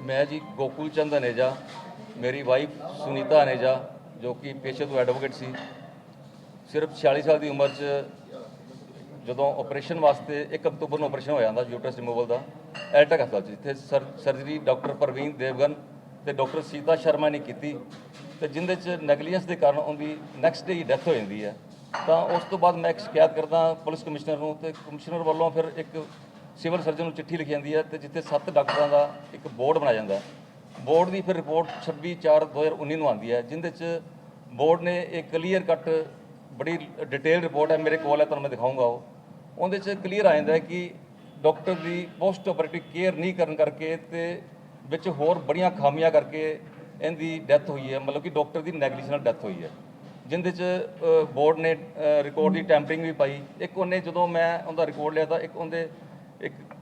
ਮੈਂ ਜੀ ਗੋਕੁਲ ਚੰਦ ਅਨੇਜਾ, ਮੇਰੀ ਵਾਈਫ ਸੁਨੀਤਾ ਅਨੇਜਾ, ਜੋ ਕਿ ਪੇਸ਼ੇ ਤੋਂ ਐਡਵੋਕੇਟ ਸੀ। ਸਿਰਫ 46 ਸਾਲ ਦੀ ਉਮਰ 'ਚ ਜਦੋਂ ਆਪਰੇਸ਼ਨ ਵਾਸਤੇ 1 ਅਕਤੂਬਰ ਨੂੰ ਆਪਰੇਸ਼ਨ ਹੋਇਆ ਜਾਂਦਾ ਯੂਟਰਸ ਰਿਮੂਵਲ ਦਾ ਐਲਟਕ ਹਸਪਤਾਲ 'ਚ, ਜਿੱਥੇ ਸਰ- ਸਰਜਰੀ ਡਾਕਟਰ ਪ੍ਰਵੀਨ ਦੇਵਗਨ ਤੇ ਡਾਕਟਰ ਸੀਤਾ ਸ਼ਰਮਾ ਨੇ ਕੀਤੀ ਤੇ ਜਿੰਦੇ 'ਚ ਨੈਗਲੀਜੈਂਸ ਦੇ ਕਾਰਨ ਉਹਦੀ ਨੈਕਸਟ ਡੇ ਹੀ ਡੈਥ ਹੋ ਜਾਂਦੀ ਹੈ। ਤਾਂ ਉਸ ਤੋਂ ਬਾਅਦ ਮੈਂ ਇੱਕ ਸ਼ਿਕਾਇਤ ਕਰਦਾ ਪੁਲਿਸ ਕਮਿਸ਼ਨਰ ਨੂੰ ਤੇ ਕਮਿਸ਼ਨਰ ਵੱਲੋਂ ਫਿਰ ਇੱਕ ਸਿਵਲ ਸਰਜਨ ਨੂੰ ਚਿੱਠੀ ਲਿਖੀ ਜਾਂਦੀ ਹੈ ਤੇ ਜਿੱਥੇ ਸੱਤ ਡਾਕਟਰਾਂ ਦਾ ਇੱਕ ਬੋਰਡ ਬਣਾਇਆ ਜਾਂਦਾ ਬੋਰਡ ਦੀ ਫਿਰ ਰਿਪੋਰਟ 26/4/2019 ਨੂੰ ਆਉਂਦੀ ਹੈ, ਜਿੰਦੇ 'ਚ ਬੋਰਡ ਨੇ ਇੱਕ ਕਲੀਅਰ ਕੱਟ ਬੜੀ ਡਿਟੇਲ ਰਿਪੋਰਟ ਹੈ, ਮੇਰੇ ਕੋਲ ਹੈ, ਤੁਹਾਨੂੰ ਮੈਂ ਦਿਖਾਊਂਗਾ ਉਹ। ਉਹਦੇ 'ਚ ਕਲੀਅਰ ਆ ਜਾਂਦਾ ਹੈ ਕਿ ਡਾਕਟਰ ਦੀ ਪੋਸਟ ਆਪਰੇਟਿਵ ਕੇਅਰ ਨਹੀਂ ਕਰਨ ਕਰਕੇ ਤੇ ਵਿੱਚ ਹੋਰ ਬੜੀਆਂ ਖਾਮੀਆਂ ਕਰਕੇ ਇਹਦੀ ਡੈਥ ਹੋਈ ਹੈ, ਮਤਲਬ ਕਿ ਡਾਕਟਰ ਦੀ ਨੈਗਲੀਜੈਂਸ ਨਾਲ ਡੈਥ ਹੋਈ ਹੈ। ਜਿੰਦੇ 'ਚ ਬੋਰਡ ਨੇ ਰਿਕਾਰਡ ਦੀ ਟੈਂਪਰਿੰਗ ਵੀ ਪਾਈ। ਇੱਕ ਉਹਨੇ ਜਦੋਂ ਮੈਂ ਉਹਦਾ ਰਿਕਾਰਡ ਲਿਆ ਤਾਂ ਇੱਕ ਉਹਦੇ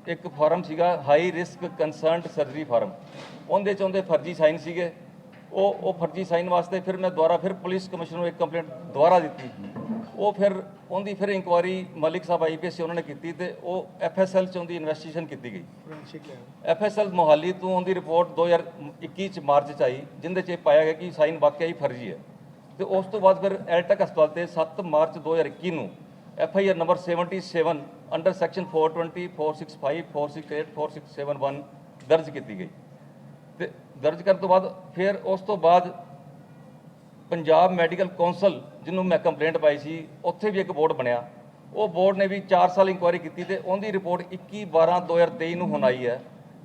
ਇੱਕ ਫਾਰਮ ਸੀਗਾ high risk concerned surgery form. ਉਹਦੇ 'ਚ ਉਹਦੇ ਫਰਜ਼ੀ ਸਾਈਨ ਸੀਗੇ। ਉਹ ਉਹ ਫਰਜ਼ੀ ਸਾਈਨ ਵਾਸਤੇ ਫਿਰ ਮੈਂ ਦੁਬਾਰਾ ਫਿਰ ਪੁਲਿਸ ਕਮਿਸ਼ਨਰ ਨੂੰ ਇੱਕ ਕੰਪਲੇਂਟ ਦੁਬਾਰਾ ਦਿੱਤੀ। ਉਹ ਫਿਰ ਉਹਦੀ ਫਿਰ ਇਨਕੁਆਰੀ ਮਲਿਕ ਸਾਹਿਬ ਆਈਪੀਐਸ ਉਹਨਾਂ ਨੇ ਕੀਤੀ ਤੇ ਉਹ ਐਫਐਸਐਲ ਚ ਉਹਦੀ ਇਨਵੈਸਟੀਗੇਸ਼ਨ ਕੀਤੀ ਗਈ। ਐਫਐਸਐਲ ਮੋਹਾਲੀ ਤੋਂ ਉਹਦੀ ਰਿਪੋਰਟ 2021 ਚ ਮਾਰਚ ਚ ਆਈ ਜਿੰਦੇ ਚ ਪਾਇਆ ਗਿਆ ਕਿ ਸਾਈਨ ਵਾਕਿਆ ਹੀ ਫਰਜ਼ੀ ਹੈ। ਤੇ ਉਸ ਤੋਂ ਬਾਅਦ ਫਿਰ ਐਲਟੈਕ ਹਸਪਤਾਲ ਤੇ 7 ਮਾਰਚ 2021 ਨੂੰ F I R number 77 under section 420 465 468 4671 ਦਰਜ ਕੀਤੀ ਗਈ। ਤੇ ਦਰਜ ਕਰਨ ਤੋਂ ਬਾਅਦ ਫਿਰ ਉਸ ਤੋਂ ਬਾਅਦ ਪੰਜਾਬ ਮੈਡੀਕਲ ਕੌਂਸਲ ਜਿਹਨੂੰ ਮੈਂ ਕੰਪਲੇਂਟ ਪਾਈ ਸੀ, ਉੱਥੇ ਵੀ ਇੱਕ ਬੋਰਡ ਬਣਿਆ। ਉਹ ਬੋਰਡ ਨੇ ਵੀ 4 ਸਾਲ ਇਨਕੁਆਇਰੀ ਕੀਤੀ ਤੇ ਉਹਦੀ ਰਿਪੋਰਟ 21 12 2023 ਨੂੰ ਹੁਣ ਆਈ ਹੈ,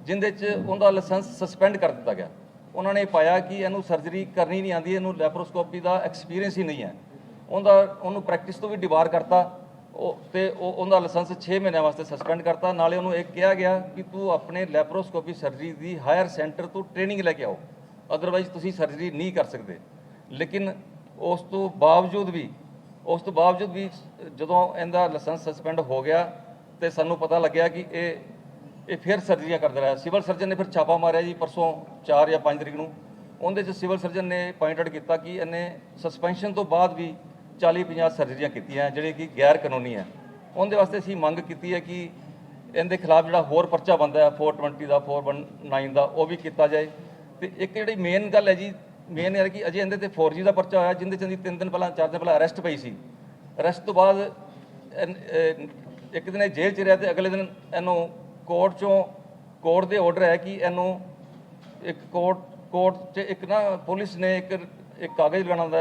ਜਿੰਦੇ 'ਚ ਉਹਦਾ ਲਾਇਸੈਂਸ ਸਸਪੈਂਡ ਕਰ ਦਿੱਤਾ ਗਿਆ। ਉਹਨਾਂ ਨੇ ਪਾਇਆ ਕਿ ਇਹਨੂੰ ਸਰਜਰੀ ਕਰਨੀ ਨਹੀਂ ਆਂਦੀ ਇਹਨੂੰ ਲੈਪਰੋਸਕੋਪੀ ਦਾ ਐਕਸਪੀਰੀਅੰਸ ਹੀ ਨਹੀਂ ਹੈ। ਉਹਦਾ ਉਹਨੂੰ ਪ੍ਰੈਕਟਿਸ ਤੋਂ ਵੀ ਡਿਬਾਰ ਕਰਤਾ, ਉਹ ਤੇ ਉਹ ਉਹਦਾ ਲਾਇਸੈਂਸ 6 ਮਹੀਨਿਆਂ ਵਾਸਤੇ ਸਸਪੈਂਡ ਕਰਤਾ। ਨਾਲੇ ਉਹਨੂੰ ਇਹ ਕਿਹਾ ਗਿਆ ਕਿ ਤੂੰ ਆਪਣੇ ਲੈਪਰੋਸਕੋਪੀ ਸਰਜਰੀ ਦੀ ਹਾਇਰ ਸੈਂਟਰ ਤੋਂ ਟ੍ਰੇਨਿੰਗ ਲੈ ਕੇ ਆਓ। ਅਦਰਵਾਈਜ਼ ਤੁਸੀਂ ਸਰਜਰੀ ਨਹੀਂ ਕਰ ਸਕਦੇ। ਲੇਕਿਨ ਉਸ ਤੋਂ ਬਾਵਜੂਦ ਵੀ, ਉਸ ਤੋਂ ਬਾਵਜੂਦ ਵੀ ਜਦੋਂ ਇਹਦਾ ਲਾਇਸੈਂਸ ਸਸਪੈਂਡ ਹੋ ਗਿਆ ਤੇ ਸਾਨੂੰ ਪਤਾ ਲੱਗਿਆ ਕਿ ਇਹ ਇਹ ਫਿਰ ਸਰਜਰੀਆਂ ਕਰਦਾ ਰਿਹਾ। ਸਿਵਲ ਸਰਜਨ ਨੇ ਫਿਰ ਛਾਪਾ ਮਾਰਿਆ ਜੀ ਪਰਸੋਂ 4 ਜਾਂ 5 ਤਰੀਕ ਨੂੰ। ਉਹਦੇ 'ਚ ਸਿਵਲ ਸਰਜਨ ਨੇ ਪੁਆਇੰਟ ਆਊਟ ਕੀਤਾ ਕਿ ਇਹਨੇ ਸਸਪੈਂਸ਼ਨ ਤੋਂ ਬਾਅਦ ਵੀ 40 50 ਸਰਜਰੀਆਂ ਕੀਤੀਆਂ, ਜਿਹੜੇ ਕਿ ਗੈਰ ਕਾਨੂੰਨੀ ਹੈ ਉਹਦੇ ਵਾਸਤੇ ਅਸੀਂ ਮੰਗ ਕੀਤੀ ਹੈ ਕਿ ਇਹਦੇ ਖਿਲਾਫ ਜਿਹੜਾ ਹੋਰ ਪਰਚਾ ਬੰਦਾ ਹੈ 420 ਦਾ 419 ਦਾ, ਉਹ ਵੀ ਕੀਤਾ ਜਾਏ। ਤੇ ਇੱਕ ਜਿਹੜੀ ਮੇਨ ਗੱਲ ਹੈ ਜੀ ਮੇਨ ਇਹ ਹੈ ਕਿ ਅਜੇ ਇਹਦੇ ਤੇ 4G ਦਾ ਪਰਚਾ ਹੋਇਆ ਜਿੰਦੇ ਚ ਇਹਦੀ 3 ਦਿਨ ਪਹਿਲਾਂ 4 ਦਿਨ ਪਹਿਲਾਂ ਅਰੈਸਟ ਪਈ ਸੀ। ਅਰੈਸਟ ਤੋਂ ਬਾਅਦ ਇੱਕ ਦਿਨ ਇਹ ਜੇਲ੍ਹ ਚ ਰਿਹਾ ਤੇ ਅਗਲੇ ਦਿਨ ਇਹਨੂੰ ਕੋਰਟ ਚੋਂ ਕੋਰਟ ਦੇ ਆਰਡਰ ਹੈ ਕਿ ਇਹਨੂੰ ਇੱਕ ਕੋਰਟ ਕੋਰਟ 'ਚ ਇੱਕ ਨਾ ਪੁਲਿਸ ਨੇ ਇੱਕ ਇੱਕ ਕਾਗਜ਼ ਲੈਣਾ ਹੁੰਦਾ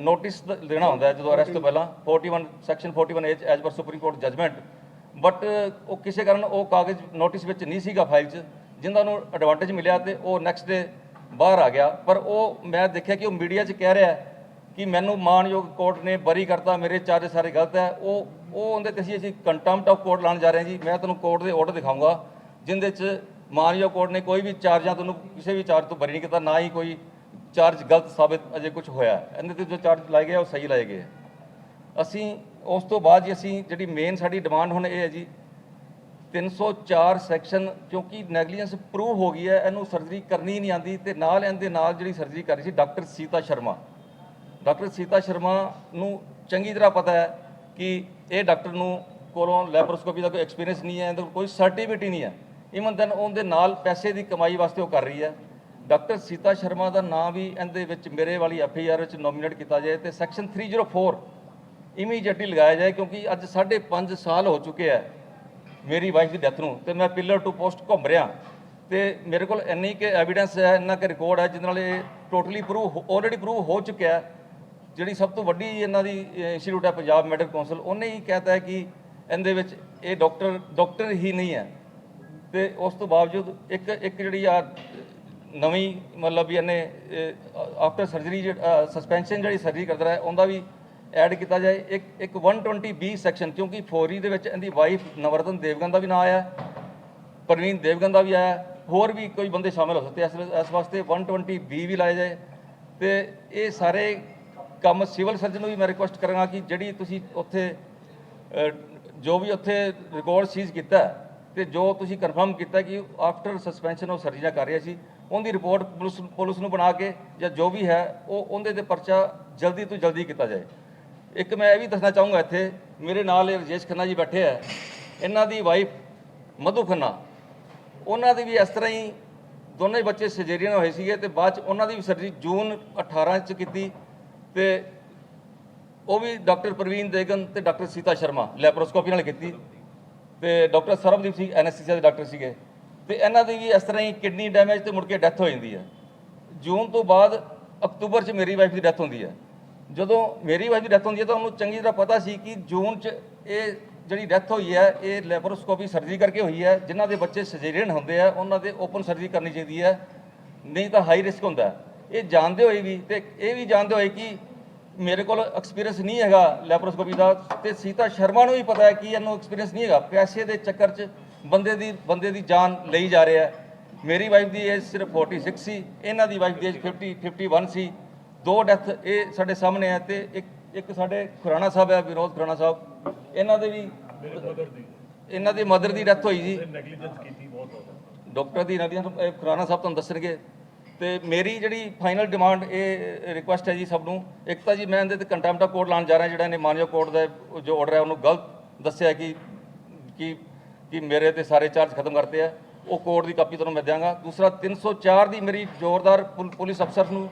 ਨੋਟਿਸ ਦੇਣਾ ਹੁੰਦਾ ਜਦੋਂ ਅਰੈਸਟ ਤੋਂ ਪਹਿਲਾਂ 41 ਸੈਕਸ਼ਨ 41 ਏ ਐਜ਼ ਪਰ ਸੁਪਰੀਮ ਕੋਰਟ ਜਜਮੈਂਟ ਬਟ ਉਹ ਕਿਸੇ ਕਾਰਨ ਉਹ ਕਾਗਜ਼ ਨੋਟਿਸ ਵਿੱਚ ਨਹੀਂ ਸੀਗਾ ਫਾਈਲ 'ਚ, ਜਿੰਦਾ ਨੂੰ ਐਡਵਾਂਟੇਜ ਮਿਲਿਆ ਤੇ ਉਹ ਨੈਕਸਟ ਡੇ ਬਾਹਰ ਆ ਗਿਆ। ਪਰ ਉਹ ਮੈਂ ਦੇਖਿਆ ਕਿ ਉਹ ਮੀਡੀਆ 'ਚ ਕਹਿ ਰਿਹਾ ਕਿ ਮੈਨੂੰ ਮਾਨਯੋਗ ਕੋਰਟ ਨੇ ਬਰੀ ਕਰਤਾ, ਮੇਰੇ ਚਾਰਜ ਸਾਰੇ ਗਲਤ ਹੈ। ਉਹ ਉਹ ਉਹਦੇ ਤੇ ਅਸੀਂ ਅਸੀਂ ਕੰਟੈਂਪਟ ਆਫ ਕੋਰਟ ਲਾਉਣ ਜਾ ਰਹੇ ਹਾਂ ਜੀ। ਮੈਂ ਤੁਹਾਨੂੰ ਕੋਰਟ ਦੇ ਆਰਡਰ ਦਿਖਾਊਂਗਾ, ਜਿੰਦੇ 'ਚ ਮਾਨਯੋਗ ਕੋਰਟ ਨੇ ਕੋਈ ਵੀ ਚਾਰਜਾਂ ਤੁਹਾਨੂੰ ਕਿਸੇ ਵੀ ਚਾਰਜ ਤੋਂ ਬਰੀ ਨਹੀਂ ਕੀਤਾ, ਨਾ ਹੀ ਕੋਈ ਚਾਰਜ ਗਲਤ ਸਾਬਿਤ ਅਜੇ ਕੁਝ ਹੋਇਆ ਇਹਦੇ ਤੇ ਜੋ ਚਾਰਜ ਲਾਏ ਗਏ ਉਹ ਸਹੀ ਲਾਏ ਗਏ ਅਸੀਂ ਉਸ ਤੋਂ ਬਾਅਦ ਜੀ ਅਸੀਂ ਜਿਹੜੀ ਮੇਨ ਸਾਡੀ ਡਿਮਾਂਡ ਹੁਣ ਇਹ ਹੈ ਜੀ 304 ਸੈਕਸ਼ਨ ਕਿਉਂਕਿ ਨੈਗਲੀਜੈਂਸ ਪ੍ਰੂਵ ਹੋ ਗਈ ਹੈ, ਇਹਨੂੰ ਸਰਜਰੀ ਕਰਨੀ ਨਹੀਂ ਆਂਦੀ ਤੇ ਨਾਲ ਇਹਦੇ ਨਾਲ ਜਿਹੜੀ ਸਰਜਰੀ ਕਰ ਰਹੀ ਸੀ ਡਾਕਟਰ ਸੀਤਾ ਸ਼ਰਮਾ। ਡਾਕਟਰ ਸੀਤਾ ਸ਼ਰਮਾ ਨੂੰ ਚੰਗੀ ਤਰ੍ਹਾਂ ਪਤਾ ਹੈ ਕਿ ਇਹ ਡਾਕਟਰ ਨੂੰ ਕੋਲੋਂ ਲੈਪਰੋਸਕੋਪੀ ਦਾ ਕੋਈ ਐਕਸਪੀਰੀਅੰਸ ਨਹੀਂ ਹੈ, ਇਹਦੇ ਕੋਈ ਸਰਟੀਫਿਕੇਟ ਹੀ ਨਹੀਂ ਹੈ। ਇਵਨ ਦੈਨ ਉਹਦੇ ਨਾਲ ਪੈਸੇ ਦੀ ਕਮਾਈ ਵਾਸਤੇ ਉਹ ਕਰ ਰਹੀ ਹੈ। ਡਾਕਟਰ ਸੀਤਾ ਸ਼ਰਮਾ ਦਾ ਨਾਮ ਵੀ ਇਹਦੇ ਵਿੱਚ ਮੇਰੇ ਵਾਲੀ ਐਫ ਆਈ ਆਰ ਵਿੱਚ ਨੋਮੀਨੇਟ ਕੀਤਾ ਜਾਏ ਤੇ ਸੈਕਸ਼ਨ 304 ਇਮੀਡੀਏਟਲੀ ਲਗਾਇਆ ਜਾਏ ਕਿਉਂਕਿ ਅੱਜ 5.5 ਸਾਲ ਹੋ ਚੁੱਕੇ ਹੈ ਮੇਰੀ ਵਾਈਫ ਦੀ ਡੈਥ ਨੂੰ ਤੇ ਮੈਂ ਪਿਲਰ ਟੂ ਪੋਸਟ ਘੁੰਮ ਰਿਹਾ। ਤੇ ਮੇਰੇ ਕੋਲ ਇੰਨੀ ਕਿ ਐਵੀਡੈਂਸ ਹੈ, ਇੰਨਾ ਕਿ ਰਿਕਾਰਡ ਹੈ, ਜਿਹਦੇ ਨਾਲ ਇਹ ਟੋਟਲੀ ਪ੍ਰੂਵ ਆਲਰੇਡੀ ਪ੍ਰੂਵ ਹੋ ਚੁੱਕਿਆ ਹੈ। ਜਿਹੜੀ ਸਭ ਤੋਂ ਵੱਡੀ ਇਹਨਾਂ ਦੀ ਇੰਸਟੀਚਿਊਟ ਹੈ ਪੰਜਾਬ ਮੈਡੀਕਲ ਕੌਂਸਲ ਉਹਨੇ ਹੀ ਕਹਿਤਾ ਹੈ ਕਿ ਇਹਦੇ ਵਿੱਚ ਇਹ ਡਾਕਟਰ ਡਾਕਟਰ ਹੀ ਨਹੀਂ ਹੈ। ਤੇ ਉਸ ਤੋਂ ਬਾਵਜੂਦ ਇੱਕ ਇੱਕ ਜਿਹੜੀ ਆ ਨਵੀਂ ਮਤਲਬ ਵੀ ਇਹਨੇ ਆਫਟਰ ਸਰਜਰੀ ਸਸਪੈਂਸ਼ਨ ਜਿਹੜੀ ਸਰਜਰੀ ਕਰਦਾ ਹੈ ਉਹਦਾ ਵੀ ਐਡ ਕੀਤਾ ਜਾਏ। ਇੱਕ ਇੱਕ 120 ਬੀ ਸੈਕਸ਼ਨ ਕਿਉਂਕਿ ਫੌਰੀ ਦੇ ਵਿੱਚ ਇਹਦੀ ਵਾਈਫ ਨਵਰਤਨ ਦੇਵਗਨ ਦਾ ਵੀ ਨਾਂ ਆਇਆ ਪ੍ਰਵੀਨ ਦੇਵਗਨ ਦਾ ਵੀ ਆਇਆ ਹੋਰ ਵੀ ਕੋਈ ਬੰਦੇ ਸ਼ਾਮਿਲ ਹੋ ਸਕਦੇ ਇਸ ਇਸ ਵਾਸਤੇ 120 ਬੀ ਵੀ ਲਾਏ ਜਾਏ। ਤੇ ਇਹ ਸਾਰੇ ਕੰਮ ਸਿਵਲ ਸਰਜਨ ਨੂੰ ਵੀ ਮੈਂ ਰਿਕੁਐਸਟ ਕਰਾਂਗਾ ਕਿ ਜਿਹੜੀ ਤੁਸੀਂ ਉੱਥੇ ਜੋ ਵੀ ਉੱਥੇ ਰਿਕਾਰਡ ਸੀਜ਼ ਕੀਤਾ ਹੈ, ਤੇ ਜੋ ਤੁਸੀਂ ਕਨਫਰਮ ਕੀਤਾ ਕਿ ਆਫਟਰ ਸਸਪੈਂਸ਼ਨ ਉਹ ਸਰਜਰੀਆਂ ਕਰ ਰਿਹਾ ਸੀ ਉਹਦੀ ਰਿਪੋਰਟ ਪੁਲਿਸ ਪੁਲਿਸ ਨੂੰ ਬਣਾ ਕੇ ਜਾਂ ਜੋ ਵੀ ਹੈ, ਉਹ ਉਹਦੇ ਤੇ ਪਰਚਾ ਜਲਦੀ ਤੋਂ ਜਲਦੀ ਕੀਤਾ ਜਾਏ। ਇੱਕ ਮੈਂ ਇਹ ਵੀ ਦੱਸਣਾ ਚਾਹੂੰਗਾ ਇੱਥੇ, ਮੇਰੇ ਨਾਲ ਰਜੇਸ਼ ਖੰਨਾ ਜੀ ਬੈਠੇ ਆ। ਇਹਨਾਂ ਦੀ ਵਾਈਫ ਮਧੂ ਖੰਨਾ। ਉਹਨਾਂ ਦੇ ਵੀ ਇਸ ਤਰ੍ਹਾਂ ਹੀ ਦੋਨੇ ਬੱਚੇ ਸਰਜਰੀਆਂ ਹੋਏ ਸੀਗੇ ਤੇ ਬਾਅਦ ਚ ਉਹਨਾਂ ਦੀ ਵੀ ਸਰਜਰੀ ਜੂਨ 18 ਚ ਕੀਤੀ ਤੇ ਉਹ ਵੀ ਡਾਕਟਰ ਪ੍ਰਵੀਨ ਦੇਗਨ ਤੇ ਡਾਕਟਰ ਸੀਤਾ ਸ਼ਰਮਾ ਲੈਪਰੋਸਕੋਪੀ ਨਾਲ ਕੀਤੀ ਤੇ ਡਾਕਟਰ ਸਰਬਦੀਪ ਸਿੰਘ ਐਨਐਸਥੀਸੀਆ ਦੇ ਡਾਕਟਰ ਸੀਗੇ। ਤੇ ਇਹਨਾਂ ਦੀ ਵੀ ਇਸ ਤਰ੍ਹਾਂ ਹੀ ਕਿਡਨੀ ਡੈਮੇਜ ਤੇ ਮੁੜ ਕੇ ਡੈਥ ਹੋ ਜਾਂਦੀ ਹੈ। ਜੂਨ ਤੋਂ ਬਾਅਦ ਅਕਤੂਬਰ 'ਚ ਮੇਰੀ ਵਾਈਫ ਦੀ ਡੈਥ ਹੁੰਦੀ ਹੈ। ਜਦੋਂ ਮੇਰੀ ਵਾਈਫ ਦੀ ਡੈਥ ਹੁੰਦੀ ਹੈ ਤਾਂ ਉਹਨੂੰ ਚੰਗੀ ਤਰ੍ਹਾਂ ਪਤਾ ਸੀ ਕਿ ਜੂਨ 'ਚ ਇਹ ਜਿਹੜੀ ਡੈਥ ਹੋਈ ਹੈ, ਇਹ ਲੈਪਰੋਸਕੋਪੀ ਸਰਜਰੀ ਕਰਕੇ ਹੋਈ ਹੈ। ਜਿਨ੍ਹਾਂ ਦੇ ਬੱਚੇ ਸਜੇਰੀਅਨ ਹੁੰਦੇ ਆ, ਉਹਨਾਂ ਦੇ ਓਪਨ ਸਰਜਰੀ ਕਰਨੀ ਚਾਹੀਦੀ ਹੈ। ਨਹੀਂ ਤਾਂ ਹਾਈ ਰਿਸਕ ਹੁੰਦਾ ਇਹ ਜਾਣਦੇ ਹੋਏ ਵੀ ਤੇ ਇਹ ਵੀ ਜਾਣਦੇ ਹੋਏ ਕਿ ਮੇਰੇ ਕੋਲ ਐਕਸਪੀਰੀਅੰਸ ਨਹੀਂ ਹੈਗਾ ਲੈਪਰੋਸਕੋਪੀ ਦਾ ਤੇ ਸੀਤਾ ਸ਼ਰਮਾ ਨੂੰ ਵੀ ਪਤਾ ਹੈ ਕਿ ਇਹਨੂੰ ਐਕਸਪੀਰੀਅੰਸ ਨਹੀਂ ਹੈਗਾ। ਪੈਸੇ ਦੇ ਚੱਕਰ 'ਚ ਬੰਦੇ ਦੀ ਬੰਦੇ ਦੀ ਜਾਨ ਲਈ ਜਾ ਰਿਹਾ ਮੇਰੀ ਵਾਈਫ ਦੀ ਏਜ ਸਿਰਫ 46 ਸੀ ਇਹਨਾਂ ਦੀ ਵਾਈਫ ਦੀ ਏਜ 50 51 ਸੀ। ਦੋ ਡੈਥ ਇਹ ਸਾਡੇ ਸਾਹਮਣੇ ਹੈ ਤੇ ਇੱਕ ਇੱਕ ਸਾਡੇ ਖੁਰਾਣਾ ਸਾਹਿਬ ਹੈ ਵਿਨੋਦ ਖੁਰਾਣਾ ਸਾਹਿਬ। ਇਹਨਾਂ ਦੇ ਵੀ ਇਹਨਾਂ ਦੀ ਮਦਰ ਦੀ ਡੈਥ ਹੋਈ ਜੀ। ਨੈਗਲੀਜੈਂਸ ਕੀਤੀ ਬਹੁਤ ਜ਼ਿਆਦਾ। ਡਾਕਟਰ ਦੀ ਨਦੀਆਂ ਖੁਰਾਣਾ ਸਾਹਿਬ ਤੁਹਾਨੂੰ ਦੱਸਣਗੇ। ਤੇ ਮੇਰੀ ਜਿਹੜੀ ਫਾਈਨਲ ਡਿਮਾਂਡ ਇਹ ਰਿਕੁਐਸਟ ਹੈ ਜੀ ਸਭ ਨੂੰ ਇੱਕ ਤਾਂ ਜੀ ਮੈਂ ਇਹਦੇ ਤੇ ਕੰਟੈਂਪਟ ਦਾ ਕੋਡ ਲਾਉਣ ਜਾ ਰਿਹਾ ਜਿਹੜਾ ਇਹਨੇ ਮਾਨਯੋਗ ਕੋਰਟ ਦਾ ਜੋ ਆਰਡਰ ਹੈ ਉਹਨੂੰ ਗਲਤ ਦੱਸਿਆ ਕਿ ਕਿ ਕਿ ਮੇਰੇ ਤੇ ਸਾਰੇ ਚਾਰਜ ਖਤਮ ਕਰਤੇ ਆ। ਉਹ ਕੋਰਟ ਦੀ ਕਾਪੀ ਤੁਹਾਨੂੰ ਮੈਂ ਦਿਆਂਗਾ। ਦੂਸਰਾ 304 ਦੀ ਮੇਰੀ ਜ਼ੋਰਦਾਰ ਪੁਲ- ਪੁਲਿਸ ਅਫਸਰ ਨੂੰ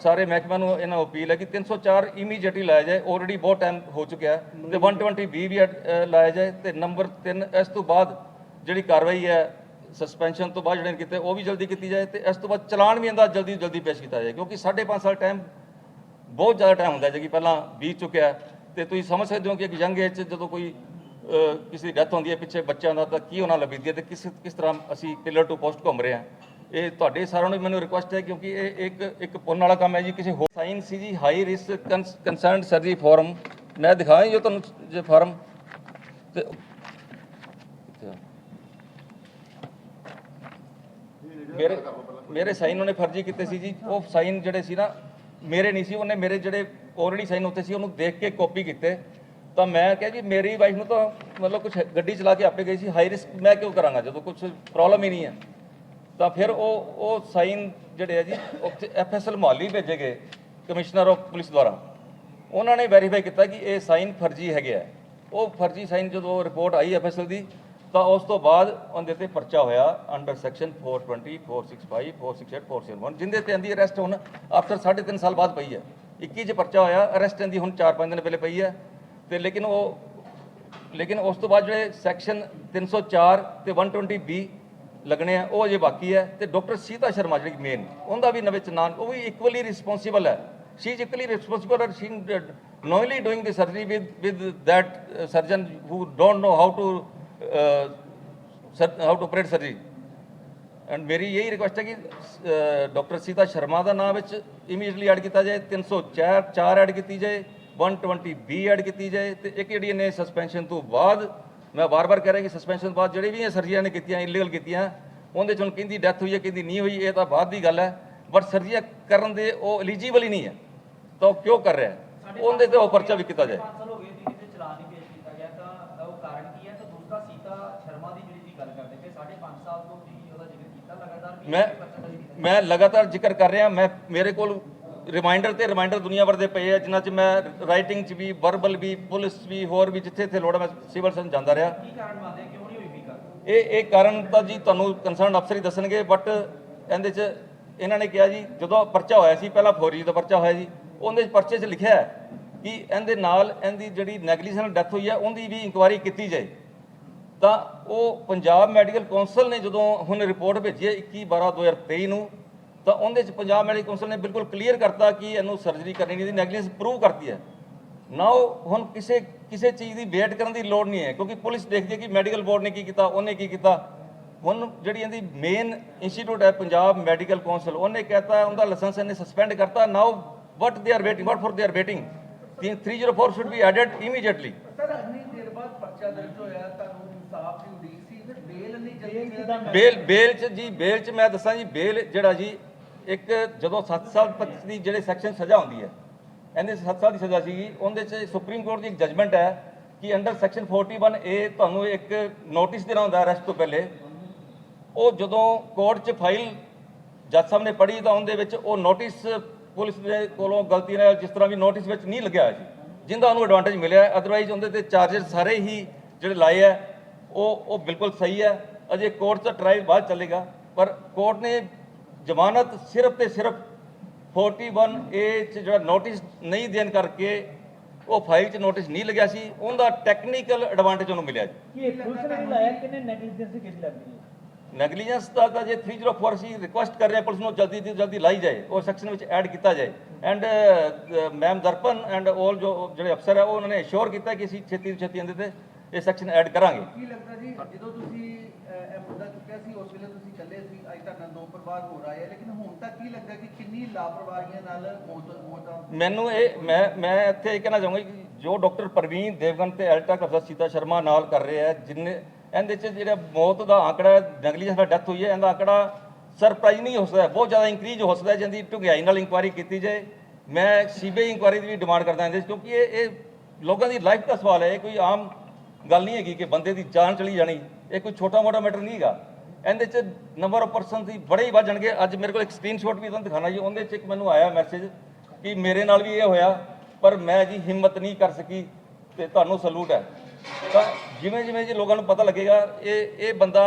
ਸਾਰੇ ਮਹਿਕਮਿਆਂ ਨੂੰ ਇਹਨਾਂ ਨੂੰ ਅਪੀਲ ਹੈ ਕਿ 304 ਇਮੀਡੀਏਟਲੀ ਲਾਇਆ ਜਾਏ। ਆਲਰੇਡੀ ਬਹੁਤ ਟਾਈਮ ਹੋ ਚੁੱਕਿਆ ਹੈ। ਤੇ 120 ਬੀ ਵੀ ਅ, ਲਾਇਆ ਜਾਏ। ਤੇ ਨੰਬਰ 3 ਇਸ ਤੋਂ ਬਾਅਦ ਜਿਹੜੀ ਕਾਰਵਾਈ ਹੈ ਸਸਪੈਂਸ਼ਨ ਤੋਂ ਬਾਅਦ ਜਿਹੜੇ ਕੀਤੇ ਉਹ ਵੀ ਜਲਦੀ ਕੀਤੀ ਜਾਏ ਤੇ ਇਸ ਤੋਂ ਬਾਅਦ ਚਲਾਨ ਵੀ ਇਹਦਾ ਜਲਦੀ ਜਲਦੀ ਪੇਸ਼ ਕੀਤਾ ਜਾਏ। ਕਿਉਂਕਿ 5.5 ਸਾਲ ਟਾਈਮ ਬਹੁਤ ਜ਼ਿਆਦਾ ਟਾਈਮ ਹੁੰਦਾ ਜੇ ਕਿ ਪਹਿਲਾਂ ਬੀਤ ਚੁੱਕਿਆ ਹੈ। ਤੇ ਤੁਸੀਂ ਸਮਝ ਸਕਦੇ ਹੋ ਕਿ ਇੱਕ ਯੰਗ ਏਜ 'ਚ ਜਦੋਂ ਕੋਈ ਕਿਸੇ ਦੀ ਡੈਥ ਹੁੰਦੀ ਹੈ, ਪਿੱਛੇ ਬੱਚਿਆਂ ਦਾ ਤਾਂ ਕੀ ਉਹਨਾਂ ਨਾਲ ਬੀਤਦੀ ਹੈ ਤੇ ਕਿਸ ਕਿਸ ਤਰ੍ਹਾਂ ਅਸੀਂ ਪਿਲਰ ਟੂ ਪੋਸਟ ਘੁੰਮ ਰਹੇ ਹਾਂ। ਇਹ ਤੁਹਾਡੇ ਸਾਰਿਆਂ ਨੂੰ ਮੈਨੂੰ ਰਿਕੁਐਸਟ ਹੈ ਕਿਉਂਕਿ ਇਹ ਇੱਕ ਇੱਕ ਪੁੰਨ ਵਾਲਾ ਕੰਮ ਹੈ ਜੀ, ਕਿਸੇ ਹੋਰ ਸਾਈਨ ਸੀ ਜੀ high risk concerned surgery form ਮੈਂ ਦਿਖਾਇਆ ਜੋ ਤੁਹਾਨੂੰ ਜੇ ਫਾਰਮ ਤੇ ਮੇਰੇ ਮੇਰੇ ਸਾਈਨ ਉਹਨੇ ਫਰਜ਼ੀ ਕੀਤੇ ਸੀ ਜੀ। ਉਹ ਸਾਈਨ ਜਿਹੜੇ ਸੀ ਨਾ, ਮੇਰੇ ਨਹੀਂ ਸੀ, ਉਹਨੇ ਮੇਰੇ ਜਿਹੜੇ ਆਲਰੇਡੀ ਸਾਈਨ ਉੱਤੇ ਸੀ, ਉਹਨੂੰ ਦੇਖ ਕੇ ਕਾਪੀ ਕੀਤੇ। ਤਾਂ ਮੈਂ ਕਿਹਾ ਜੀ, ਮੇਰੀ ਵਾਈਫ ਨੂੰ ਤਾਂ ਮਤਲਬ ਕੁਝ ਗੱਡੀ ਚਲਾ ਕੇ ਆਪੇ ਗਈ ਸੀ ਹਾਈ ਰਿਸਕ ਮੈਂ ਕਿਉਂ ਕਰਾਂਗਾ? ਜਦੋਂ ਕੁਝ ਪ੍ਰੋਬਲਮ ਹੀ ਨਹੀਂ ਹੈ। ਤਾਂ ਫਿਰ ਉਹ ਉਹ ਸਾਈਨ ਜਿਹੜੇ ਆ ਜੀ, ਉੱਥੇ ਐਫਐਸਐਲ ਮੋਹਾਲੀ ਭੇਜੇ ਗਏ ਕਮਿਸ਼ਨਰ ਆਫ ਪੁਲਿਸ ਦੁਆਰਾ। ਉਹਨਾਂ ਨੇ ਵੈਰੀਫਾਈ ਕੀਤਾ ਕਿ ਇਹ ਸਾਈਨ ਫਰਜ਼ੀ ਹੈਗੇ ਆ। ਉਹ ਫਰਜ਼ੀ ਸਾਈਨ ਜਦੋਂ ਰਿਪੋਰਟ ਆਈ ਐਫਐਸਐਲ ਦੀ, ਤਾਂ ਉਸ ਤੋਂ ਬਾਅਦ ਉਹਦੇ ਤੇ ਪਰਚਾ ਹੋਇਆ ਅੰਡਰ ਸੈਕਸ਼ਨ 420 465 468 471 ਜਿੰਦੇ ਤੇ ਆਂਦੀ ਅਰੈਸਟ ਹੁਣ ਆਫਟਰ 3.5 ਸਾਲ ਬਾਅਦ ਪਈ ਹੈ। 21 ਚ ਪਰਚਾ ਹੋਇਆ ਅਰੈਸਟ ਆਂਦੀ ਹੁਣ 4-5 ਦਿਨ ਪਹਿਲੇ ਪਈ ਹੈ। ਤੇ ਲੇਕਿਨ ਉਹ ਲੇਕਿਨ ਉਸ ਤੋਂ ਬਾਅਦ ਜਿਹੜੇ ਸੈਕਸ਼ਨ 304 ਤੇ 120 ਬੀ ਲੱਗਣੇ ਆ ਉਹ ਅਜੇ ਬਾਕੀ ਹੈ ਤੇ ਡਾਕਟਰ ਸੀਤਾ ਸ਼ਰਮਾ ਜਿਹੜੀ ਮੇਨ ਉਹਦਾ ਵੀ ਨਵੇਂ ਚ ਨਾਂ ਉਹ ਵੀ ਇਕੁਅਲੀ ਰਿਸਪੌਂਸਿਬਲ ਹੈ। ਸ਼ੀ ਇਜ਼ ਇਕੁਅਲੀ ਰਿਸਪੌਂਸਿਬਲ ਔਰ she knowingly doing the surgery with with that uh, surgeon who don't know how how to uh, sur- surgery and ਮੇਰੀ ਇਹੀ ਰਿਕੁਐਸਟ ਹੈ ਕਿ uh, ਡਾਕਟਰ ਸੀਤਾ ਸ਼ਰਮਾ ਦਾ ਨਾਮ ਵਿੱਚ ਇਮੀਡੀਏਟਲੀ ਐਡ ਕੀਤਾ ਜਾਏ 304 4 ਐਡ ਕੀਤੀ ਜਾਏ। 120 ਬੀ ਐਡ ਕੀਤੀ ਜਾਏ ਤੇ ਇੱਕ ਜਿਹੜੀ ਇਹਨੇ ਸਸਪੈਂਸ਼ਨ ਤੋਂ ਬਾਅਦ ਮੈਂ ਵਾਰ-ਵਾਰ ਕਹਿ ਰਿਹਾ ਕਿ ਸਸਪੈਂਸ਼ਨ ਤੋਂ ਬਾਅਦ ਜਿਹੜੇ ਵੀ ਇਹ ਸਰਜਰੀਆਂ ਨੇ ਕੀਤੀਆਂ ਇਲੀਗਲ ਕੀਤੀਆਂ ਉਹਦੇ ਚ ਕਿੰਦੀ ਡੈਥ ਹੋਈ ਹੈ ਕਿੰਦੀ ਨਹੀਂ ਹੋਈ ਇਹ ਤਾਂ ਬਾਅਦ ਦੀ ਗੱਲ ਹੈ ਬਟ ਸਰਜਰੀਆਂ ਕਰਨ ਦੇ ਉਹ ਐਲੀਜੀਬਲ ਹੀ ਨਹੀਂ ਹੈ। ਤਾਂ ਉਹ ਕਿਉਂ ਕਰ ਰਿਹਾ? ਉਹਦੇ ਤੇ ਉਹ ਪਰਚਾ ਵੀ ਕੀਤਾ ਜਾਏ। 5 ਸਾਲ ਹੋ ਗਏ ਜੀ ਕਿਤੇ ਚਲਾਨ ਨਹੀਂ ਪੇਸ਼ ਕੀਤਾ ਗਿਆ ਤਾਂ ਉਹ ਕਾਰਨ ਕੀ ਹੈ? ਤਾਂ ਦੂਸਰਾ ਸੀਤਾ ਸ਼ਰਮਾ ਦੀ ਜਿਹੜੀ ਜੀ ਗੱਲ ਕਰਦੇ ਪਏ 5.5 ਸਾਲ ਤੋਂ ਜੀ ਉਹਦਾ ਜ਼ਿਕਰ ਕੀਤਾ ਲਗਾਤਾਰ ਵੀ ਮੈਂ ਮੈਂ ਲਗਾਤਾਰ ਜ਼ਿਕਰ ਕਰ ਰਿਹਾ ਮੈਂ ਮੇਰੇ ਕੋਲ ਰਿਮਾਈਂਡਰ ਤੇ ਰਿਮਾਈਂਡਰ ਦੁਨੀਆ ਭਰ ਦੇ ਪਏ ਆ ਜਿਨ੍ਹਾਂ 'ਚ ਮੈਂ ਰਾਈਟਿੰਗ 'ਚ ਵੀ ਵਰਬਲ ਵੀ ਪੁਲਿਸ ਵੀ ਹੋਰ ਵੀ ਜਿੱਥੇ ਇੱਥੇ ਲੋੜ ਹੈ ਮੈਂ ਸਿਵਲ ਸਰਜਨ ਜਾਂਦਾ ਰਿਹਾ। ਕੀ ਕਾਰਨ ਮੰਨਦੇ ਕਿਉਂ ਨਹੀਂ ਹੋਈ ਵੀ ਕਰ ਇਹ ਇਹ ਕਾਰਨ ਤਾਂ ਜੀ ਤੁਹਾਨੂੰ ਕੰਸਰਨ ਅਫਸਰ ਹੀ ਦੱਸਣਗੇ ਬਟ ਇਹਦੇ 'ਚ ਇਹਨਾਂ ਨੇ ਕਿਹਾ ਜੀ ਜਦੋਂ ਪਰਚਾ ਹੋਇਆ ਸੀ ਪਹਿਲਾਂ ਫੌਰੀ ਦਾ ਪਰਚਾ ਹੋਇਆ ਜੀ ਉਹਦੇ 'ਚ ਪਰਚੇ 'ਚ ਲਿਖਿਆ ਹੈ ਕਿ ਇਹਦੇ ਨਾਲ ਇਹਦੀ ਜਿਹੜੀ ਨੈਗਲੀਜੈਂਟ ਡੈਥ ਹੋਈ ਹੈ ਉਹਦੀ ਵੀ ਇਨਕੁਆਇਰੀ ਕੀਤੀ ਜਾਏ। ਤਾਂ ਉਹ ਪੰਜਾਬ ਮੈਡੀਕਲ ਕੌਂਸਲ ਨੇ ਜਦੋਂ ਹੁਣ ਰਿਪੋਰਟ ਭੇਜੀ ਹੈ 21 12 2023 ਨੂੰ ਤਾਂ ਉਹਦੇ 'ਚ ਪੰਜਾਬ ਮੈਡੀਕਲ ਕੌਂਸਲ ਨੇ ਬਿਲਕੁਲ ਕਲੀਅਰ ਕਰਤਾ ਕਿ ਇਹਨੂੰ ਸਰਜਰੀ ਕਰਨੀ ਨਹੀਂ ਦੀ ਨੈਗਲੀਜੈਂਸ ਪ੍ਰੂਵ ਕਰਤੀ ਹੈ। ਨਾਓ ਹੁਣ ਕਿਸੇ ਕਿਸੇ ਚੀਜ਼ ਦੀ ਵੇਟ ਕਰਨ ਦੀ ਲੋੜ ਨਹੀਂ ਹੈ ਕਿਉਂਕਿ ਪੁਲਿਸ ਦੇਖਦੀ ਹੈ ਕਿ ਮੈਡੀਕਲ ਬੋਰਡ ਨੇ ਕੀ ਕੀਤਾ ਉਹਨੇ ਕੀ ਕੀਤਾ। ਹੁਣ ਜਿਹੜੀ ਇਹਦੀ ਮੇਨ ਇੰਸਟੀਚਿਊਟ ਹੈ ਪੰਜਾਬ ਮੈਡੀਕਲ ਕੌਂਸਲ ਉਹਨੇ ਕਹਿਤਾ ਉਹਦਾ ਲਾਇਸੈਂਸ ਇਹਨੇ ਸਸਪੈਂਡ ਕਰਤਾ now what they are waiting what for they are waiting 304 should be added immediately sir ਇੰਨੀ ਦੇਰ ਬਾਅਦ ਪਰਚਾ ਦਰਜ ਹੋਇਆ ਤੁਹਾਨੂੰ ਇਨਸਾਫ ਦੀ ਉਡੀਕ ਸੀ ਫਿਰ ਬੇਲ ਇੰਨੀ ਜਲਦੀ ਬੇਲ ਬੇਲ ਚ ਜੀ ਬੇਲ ਚ ਮੈਂ ਦੱਸਾਂ ਜੀ ਬੇਲ ਜਿਹੜਾ ਜੀ ਇੱਕ ਜਦੋਂ 7 ਸਾਲ ਤੱਕ ਦੀ ਜਿਹੜੇ ਸੈਕਸ਼ਨ ਸਜ਼ਾ ਹੁੰਦੀ ਹੈ ਇਹਦੇ 7 ਸਾਲ ਦੀ ਸਜ਼ਾ ਸੀਗੀ, ਉਹਦੇ ਚ ਸੁਪਰੀਮ ਕੋਰਟ ਦੀ ਇੱਕ ਜਜਮੈਂਟ ਹੈ ਕਿ ਅੰਡਰ ਸੈਕਸ਼ਨ 41 ਏ ਤੁਹਾਨੂੰ ਇੱਕ ਨੋਟਿਸ ਦੇਣਾ ਹੁੰਦਾ ਅਰੈਸਟ ਤੋਂ ਪਹਿਲੇ। ਉਹ ਜਦੋਂ ਕੋਰਟ 'ਚ ਫਾਈਲ ਜੱਜ ਸਾਹਿਬ ਨੇ ਪੜ੍ਹੀ ਤਾਂ ਉਹਦੇ ਵਿੱਚ ਉਹ ਨੋਟਿਸ ਪੁਲਿਸ ਦੇ ਕੋਲੋਂ ਗਲਤੀ ਨਾਲ ਜਿਸ ਤਰ੍ਹਾਂ ਵੀ ਨੋਟਿਸ ਵਿੱਚ ਨਹੀਂ ਲੱਗਿਆ ਹੋਇਆ ਸੀ, ਜਿੰਦਾ ਉਹਨੂੰ ਐਡਵਾਂਟੇਜ ਮਿਲਿਆ ਅਦਰਵਾਈਜ਼ ਉਹਦੇ ਤੇ ਚਾਰजेस ਸਾਰੇ ਹੀ ਜਿਹੜੇ ਲਾਏ ਆ ਉਹ ਉਹ ਬਿਲਕੁਲ ਸਹੀ ਹੈ। ਅਜੇ ਕੋਰਟ ਦਾ ਟਰਾਇਲ ਬਾਅਦ ਚੱਲੇਗਾ, ਪਰ ਕੋਰਟ ਨੇ ਜ਼ਮਾਨਤ ਸਿਰਫ ਤੇ ਸਿਰਫ 41 ਏ ਚ ਜਿਹੜਾ ਨੋਟਿਸ ਨਹੀਂ ਦੇਣ ਕਰਕੇ ਉਹ ਫਾਈਲ 'ਚ ਨੋਟਿਸ ਨਹੀਂ ਲੱਗਿਆ ਸੀ ਉਹਦਾ ਟੈਕਨੀਕਲ ਐਡਵਾਂਟੇਜ ਉਹਨੂੰ ਮਿਲਿਆ ਜੀ। ਕਿ ਪੁਲਿਸ ਨੇ ਬੁਲਾਇਆ ਕਿਨੇ ਨੈਗਲੀਜੈਂਸ ਕਿਸ ਲੱਗਦੀ ਹੈ? ਨੈਗਲੀਜੈਂਸ ਦਾ ਤਾਂ ਜੇ 304 ਸੀ ਰਿਕੁਐਸਟ ਕਰ ਰਹੇ ਪੁਲਿਸ ਨੂੰ ਜਲਦੀ ਤੋਂ ਜਲਦੀ ਲਾਈ ਜਾਏ ਉਹ ਸੈਕਸ਼ਨ ਵਿੱਚ ਐਡ ਕੀਤਾ ਜਾਏ। And ma'am Darpan and all ਜੋ ਜਿਹੜੇ ਅਫਸਰ ਹੈ ਉਹ ਉਹਨਾਂ ਨੇ ਅਸ਼ੋਰ ਕੀਤਾ ਕਿ ਅਸੀਂ ਛੇਤੀ ਤੋਂ ਛੇਤੀ ਇਹਦੇ ਤੇ ਇਹ ਸੈਕਸ਼ਨ ਐਡ ਕਰਾਂਗੇ। ਕੀ ਲੱਗਦਾ ਜੀ ਜਦੋਂ ਤੁਸੀਂ ਅਹ, ਇਹ ਮੁੱਦਾ ਚੁੱਕਿਆ ਸੀ ਉਸ ਵੇਲੇ ਤੁਸੀਂ ਇਕੱਲੇ ਦੋ ਪਰਿਵਾਰ ਹੋਰ ਆਏ ਆ, ਲੇਕਿਨ ਹੁਣ ਤੱਕ ਕੀ ਲੱਗਦਾ ਕਿ ਕਿੰਨੀ ਲਾਪਰਵਾਹੀਆਂ ਨਾਲ ਮੌਤ ਮੌਤਾਂ ਮੈਨੂੰ ਇਹ ਮੈਂ ਮੈਂ ਇੱਥੇ ਇਹ ਕਹਿਣਾ ਚਾਹੂੰਗਾ ਕਿ ਜੋ ਡਾਕਟਰ ਪ੍ਰਵੀਨ ਦੇਵਗਨ ਤੇ ਅਲਟਾ ਅਫਸਰ ਸੀਤਾ ਸ਼ਰਮਾ ਨਾਲ ਕਰ ਰਹੇ ਆ ਜਿੰਨੇ ਇਹਦੇ ਚ ਜਿਹੜਾ ਮੌਤ ਦਾ ਆંકੜਾ ਨੈਗਲੀਜੈਂਸ ਦਾ ਡੈਥ ਹੋਈ ਹੈ ਇਹਦਾ ਆંકੜਾ ਸਰਪ੍ਰਾਈਜ਼ ਨਹੀਂ ਹੋ ਸਕਦਾ ਬਹੁਤ ਜ਼ਿਆਦਾ ਇੰਕਰੀਜ਼ ਹੋ ਸਕਦਾ ਜਿੰਦੀ ਢੁੰਗਾਈ ਨਾਲ ਇਨਕੁਆਇਰੀ ਕੀਤੀ ਜਾਏ। ਮੈਂ ਸੀਬੀਆਈ ਇਨਕੁਆਇਰੀ ਦੀ ਵੀ ਡਿਮਾਂਡ ਕਰਦਾ ਇਹਦੇ ਕਿਉਂਕਿ ਇਹ ਇਹ ਲੋਕਾਂ ਦੀ ਲਾਈਫ ਦਾ ਸਵਾਲ ਹੈ ਇਹ ਕੋਈ ਆਮ ਗੱਲ ਨਹੀਂ ਹੈਗੀ ਕਿ ਬੰਦੇ ਦੀ ਜਾਨ ਚਲੀ ਜਾਣੀ ਇਹ ਕੋਈ ਛੋਟਾ ਮੋਟਾ ਮੈਟਰ ਨਹੀਂ ਹੈਗਾ। ਇਹਦੇ ਚ ਨੰਬਰ ਆਫ ਪਰਸਨ ਦੀ ਬੜੇ ਹੀ ਵੱਧ ਜਾਣਗੇ। ਅੱਜ ਮੇਰੇ ਕੋਲ ਇੱਕ ਸਕਰੀਨਸ਼ਾਟ ਵੀ ਤੁਹਾਨੂੰ ਦਿਖਾਣਾ ਜੀ। ਉਹਦੇ ਚ ਇੱਕ ਮੈਨੂੰ ਆਇਆ ਮੈਸੇਜ ਕਿ ਮੇਰੇ ਨਾਲ ਵੀ ਇਹ ਹੋਇਆ ਪਰ ਮੈਂ ਜੀ ਹਿੰਮਤ ਨਹੀਂ ਕਰ ਸਕੀ ਤੇ ਤੁਹਾਨੂੰ ਸਲੂਟ ਹੈ। ਤਾਂ ਜਿਵੇਂ ਜਿਵੇਂ ਜੀ ਲੋਕਾਂ ਨੂੰ ਪਤਾ ਲੱਗੇਗਾ ਇਹ ਇਹ ਬੰਦਾ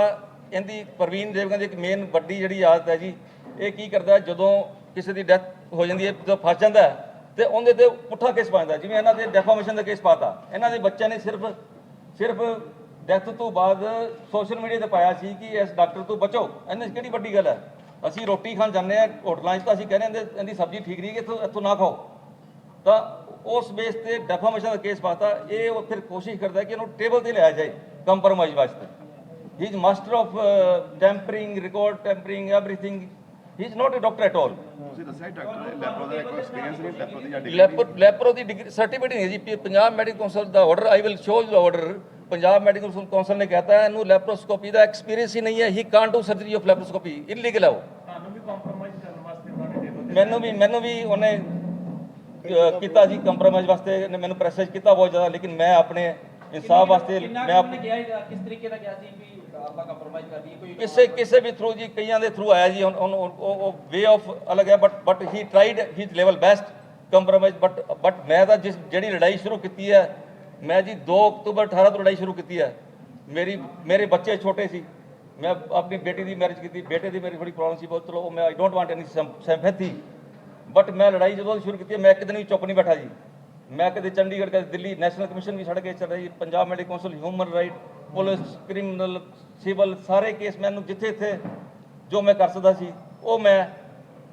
ਇਹਦੀ ਪ੍ਰਵੀਨ ਦੇਵਗਨ ਦੀ ਇੱਕ ਮੇਨ ਵੱਡੀ ਜਿਹੜੀ ਆਦਤ ਹੈ ਜੀ ਇਹ ਕੀ ਕਰਦਾ ਜਦੋਂ ਕਿਸੇ ਦੀ ਡੈਥ ਹੋ ਜਾਂਦੀ ਹੈ ਜਦੋਂ ਫਸ ਜਾਂਦਾ ਹੈ, ਤੇ ਉਹਦੇ ਤੇ ਪੁੱਠਾ ਕੇਸ ਪਾ ਦਿੰਦਾ ਜਿਵੇਂ ਇਹਨਾਂ ਦੇ ਡੈਫਾਮੇਸ਼ਨ ਦਾ ਕੇਸ ਪਾਤਾ ਇਹਨਾਂ ਦੇ ਬੱਚਿਆਂ ਨੇ ਸਿਰਫ ਸਿਰਫ ਡੈਥ ਤੋਂ ਬਾਅਦ ਸੋਸ਼ਲ ਮੀਡੀਆ ਤੇ ਪਾਇਆ ਸੀ ਕਿ ਇਸ ਡਾਕਟਰ ਤੋਂ ਬਚੋ। ਇਹਨੇ ਕਿਹੜੀ ਵੱਡੀ ਗੱਲ ਹੈ? ਅਸੀਂ ਰੋਟੀ ਖਾਣ ਜਾਂਦੇ ਆ ਹੋਟਲਾਂ 'ਚ ਤਾਂ ਅਸੀਂ ਕਹਿੰਦੇ ਹਾਂ ਇਹਦੀ ਸਬਜ਼ੀ ਠੀਕ ਨਹੀਂ ਇੱਥੋਂ ਇੱਥੋਂ ਨਾ ਖਾਓ। ਤਾਂ ਉਸ ਬੇਸ ਤੇ ਡੈਫਾਮੇਸ਼ਨ ਦਾ ਕੇਸ ਪਾਤਾ। ਇਹ ਉਹ ਫਿਰ ਕੋਸ਼ਿਸ਼ ਕਰਦਾ ਕਿ ਇਹਨੂੰ ਟੇਬਲ ਤੇ ਲਿਆਇਆ ਜਾਏ ਕੰਪਰੋਮਾਈਜ਼ ਵਾਸਤੇ। He is master of tampering record tampering everything he is not a doctor at all ਤੁਸੀਂ ਦੱਸਿਆ ਡਾਕਟਰ ਲੈਪਰੋ ਦਾ ਕੋਈ ਐਕਸਪੀਰੀਅੰਸ ਨਹੀਂ ਲੈਪਰੋ ਦੀ ਲੈਪਰ ਡਿਗਰੀ ਸਰਟੀਫਿਕੇਟ ਨਹੀਂ ਜੀ Punjab medical council the order I will show you order Punjab medical council ਨੇ ਕਹਤਾ ਹੈ ਇਹਨੂੰ ਲੈਪਰੋਸਕੋਪੀ ਦਾ ਐਕਸਪੀਰੀਅੰਸ ਹੀ ਨਹੀਂ ਹੈ he can't do surgery of laparoscopy illegal ਹੈ ਉਹ। ਤੁਹਾਨੂੰ ਵੀ ਕੰਪਰੋਮਾਈਜ਼ ਕਰਨ ਵਾਸਤੇ ਉਹਨਾਂ ਨੇ ਮੈਨੂੰ ਵੀ ਮੈਨੂੰ ਵੀ ਉਹਨੇ ਕੀਤਾ ਜੀ ਕੰਪਰੋਮਾਈਜ਼ ਵਾਸਤੇ ਇਹਨੇ ਮੈਨੂੰ ਪ੍ਰੈਸੇਜ ਕੀਤਾ ਬਹੁਤ ਜ਼ਿਆਦਾ ਲੇਕਿਨ ਮੈਂ ਆਪਣੇ ਇਨਸਾਫ ਵਾਸਤੇ ਮੈਂ ਆਪਣੀ ਕਿਹਾ ਕਿਸ ਤਰੀਕੇ ਦਾ ਕਿਹਾ ਸੀ ਵੀ ਆਪਾਂ ਕੰਪਰੋਮਾਈਜ਼ ਕਰ ਲਈਏ ਕੋਈ ਕਿਸੇ ਕਿਸੇ ਵੀ ਥਰੂ ਜੀ ਕਈਆਂ ਦੇ ਥਰੂ ਆਇਆ ਜੀ ਉਹ ਉਹ ਵੇ ਆਫ ਅਲੱਗ ਹੈ but but he tried his level best compromise but but ਮੈਂ ਤਾਂ ਜਿਸ ਜਿਹੜੀ ਲੜਾਈ ਸ਼ੁਰੂ ਕੀਤੀ ਹੈ ਮੈਂ ਜੀ 2 ਅਕਤੂਬਰ 18 ਤੋਂ ਲੜਾਈ ਸ਼ੁਰੂ ਕੀਤੀ ਹੈ। ਮੇਰੀ, ਮੇਰੇ ਬੱਚੇ ਛੋਟੇ ਸੀ। ਮੈਂ ਆਪਣੀ ਬੇਟੀ ਦੀ ਮੈਰਿਜ ਕੀਤੀ। ਬੇਟੇ ਦੀ ਮੇਰੀ ਥੋੜੀ ਪ੍ਰੋਬਲਮ ਸੀ ਬਹੁਤ। ਚਲੋ, ਉਹ ਮੈਂ I don't want any sympathy but ਮੈਂ ਲੜਾਈ ਜਦੋਂ ਸ਼ੁਰੂ ਕੀਤੀ ਮੈਂ ਇੱਕ ਦਿਨ ਵੀ ਚੁੱਪ ਨਹੀਂ ਬੈਠਾ ਜੀ। ਮੈਂ ਕਦੇ ਚੰਡੀਗੜ੍ਹ, ਕਦੇ ਦਿੱਲੀ ਨੈਸ਼ਨਲ ਕਮਿਸ਼ਨ ਵੀ ਛੱਡ ਕੇ ਚੱਲ ਰਹੀ। Punjab medical council human right police criminal civil ਸਾਰੇ ਕੇਸ ਮੈਨੂੰ ਜਿੱਥੇ ਇੱਥੇ ਜੋ ਮੈਂ ਕਰ ਸਕਦਾ ਸੀ, ਉਹ ਮੈਂ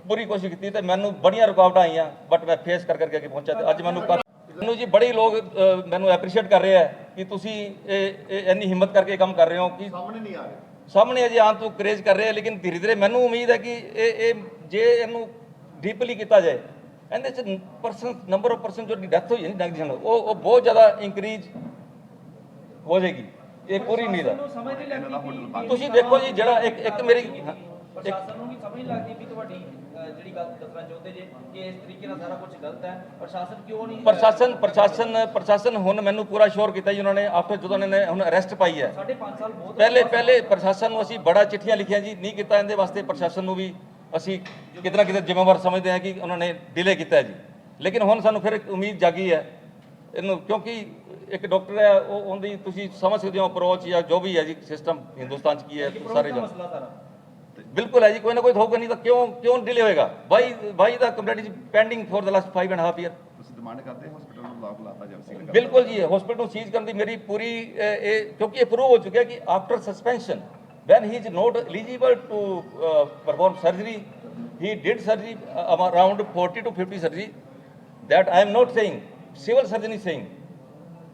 ਪੂਰੀ ਕੋਸ਼ਿਸ਼ ਕੀਤੀ ਤੇ ਮੈਨੂੰ ਬੜੀਆਂ ਰੁਕਾਵਟਾਂ ਆਈਆਂ। ਬਟ ਮੈਂ ਫੇਸ ਕਰ ਕਰਕੇ ਅੱਗੇ ਪਹੁੰਚਿਆ ਤੇ ਅੱਜ ਮੈਨੂੰ ਕਾਫੀ- ਮੈਨੂੰ ਜੀ ਬੜੇ ਲੋਕ ਮੈਨੂੰ ਐਪਰੀਸ਼ੀਏਟ ਕਰ ਰਹੇ ਆ ਕਿ ਤੁਸੀਂ ਇਹ ਇਹ ਇੰਨੀ ਹਿੰਮਤ ਕਰਕੇ ਕੰਮ ਕਰ ਰਹੇ ਹੋ ਕਿ ਸਾਹਮਣੇ ਨਹੀਂ ਆ ਰਿਹਾ। ਸਾਹਮਣੇ ਅਜੇ ਆਉਣ ਤੋਂ ਕਰੇਜ ਕਰ ਰਹੇ ਆ ਲੇਕਿਨ ਧੀਰੇ ਧੀਰੇ ਮੈਨੂੰ ਉਮੀਦ ਹੈ ਕਿ ਇਹ ਇਹ ਜੇ ਇਹਨੂੰ ਡੀਪਲੀ ਕੀਤਾ ਜਾਏ ਇਹਦੇ ਚ ਪਰਸਨ ਨੰਬਰ ਆਫ ਪਰਸਨ ਜੋ ਡੈਥ ਹੋਈ ਹੈ ਨੈਗਲੀਜੈਂਟ ਉਹ ਉਹ ਬਹੁਤ ਜ਼ਿਆਦਾ ਇੰਕਰੀਜ਼ ਹੋ ਜਾਏਗੀ। ਇਹ ਪੂਰੀ ਉਮੀਦ ਹੈ ਨੂੰ ਸਮਝ ਨਹੀਂ ਲੱਗਦੀ ਕਿ ਤੁਸੀਂ ਦੇਖੋ ਜੀ ਜਿਹੜਾ ਇੱਕ ਇੱਕ ਮੇਰੀ ਹਾਂ, ਇੱਕ ਪ੍ਰਸ਼ਾਸਨ ਨੂੰ ਨਹੀਂ ਸਮਝ ਨਹੀਂ ਲੱਗਦੀ ਵੀ ਤੁਹਾਡੀ ਗੱਲ ਦੱਸਣਾ ਚਾਹੁੰਦੇ ਜੇ ਕਿ ਇਸ ਤਰੀਕੇ ਨਾਲ ਸਾਰਾ ਕੁਝ ਗਲਤ ਹੈ? ਪ੍ਰਸ਼ਾਸਨ ਕਿਉਂ ਨਹੀਂ ਪ੍ਰਸ਼ਾਸਨ ਪ੍ਰਸ਼ਾਸਨ ਪ੍ਰਸ਼ਾਸਨ ਹੁਣ ਮੈਨੂੰ ਪੂਰਾ ਸ਼ੋਰ ਕੀਤਾ ਜੀ ਉਹਨਾਂ ਨੇ ਆਫਟਰ ਜਦੋਂ ਉਹਨਾਂ ਨੇ ਹੁਣ ਅਰੈਸਟ ਪਾਈ ਹੈ। ਸਾਢੇ ਪੰਜ ਸਾਲ ਬਹੁਤ ਪਹਿਲੇ ਪਹਿਲੇ ਪ੍ਰਸ਼ਾਸਨ ਨੂੰ ਅਸੀਂ ਬੜਾ ਚਿੱਠੀਆਂ ਲਿਖੀਆਂ ਜੀ ਨਹੀਂ ਕੀਤਾ ਇਹਦੇ ਵਾਸਤੇ ਪ੍ਰਸ਼ਾਸਨ ਨੂੰ ਵੀ ਅਸੀਂ ਕਿਤੇ ਨਾ ਕਿਤੇ ਜ਼ਿੰਮੇਵਾਰ ਸਮਝਦੇ ਹਾਂ ਕਿ ਉਹਨਾਂ ਨੇ ਡਿਲੇ ਕੀਤਾ ਹੈ ਜੀ। ਲੇਕਿਨ ਹੁਣ ਸਾਨੂੰ ਫਿਰ ਉਮੀਦ ਜਾਗੀ ਹੈ ਇਹਨੂੰ ਕਿਉਂਕਿ ਇੱਕ ਡਾਕਟਰ ਹੈ ਉਹ ਉਹਦੀ ਤੁਸੀਂ ਸਮਝ ਸਕਦੇ ਹੋ ਅਪਰੋਚ ਜਾਂ ਜੋ ਵੀ ਹੈ ਜੀ ਸਿਸਟਮ ਹਿੰਦੁਸਤਾਨ 'ਚ ਕੀ ਹੈ ਸਾਰਾ। ਬਿਲਕੁਲ ਹੈ ਜੀ ਕੋਈ ਨਾ ਕੋਈ ਹੋਊਗਾ ਨਹੀਂ ਤਾਂ ਕਿਉਂ ਕਿਉਂ ਡਿਲੇ ਹੋਏਗਾ? Why why the complete is pending for the last 5 and half year ਤੁਸੀਂ ਡਿਮਾਂਡ ਕਰਦੇ ਹਸਪੀਟਲ ਨੂੰ ਬਲੌਕ ਲਾਤਾ ਏਜੰਸੀ ਨੇ ਬਿਲਕੁਲ ਜੀ ਹਸਪੀਟਲ ਨੂੰ ਸੀਜ਼ ਕਰਨ ਦੀ ਮੇਰੀ ਪੂਰੀ ਇਹ ਕਿਉਂਕਿ ਇਹ ਪ੍ਰੂਵ ਹੋ ਚੁੱਕਿਆ ਕਿ after suspension when he is not eligible to uh, perform surgery he did surgery uh, around 40 to 50 surgery that i am not saying civil surgeon is saying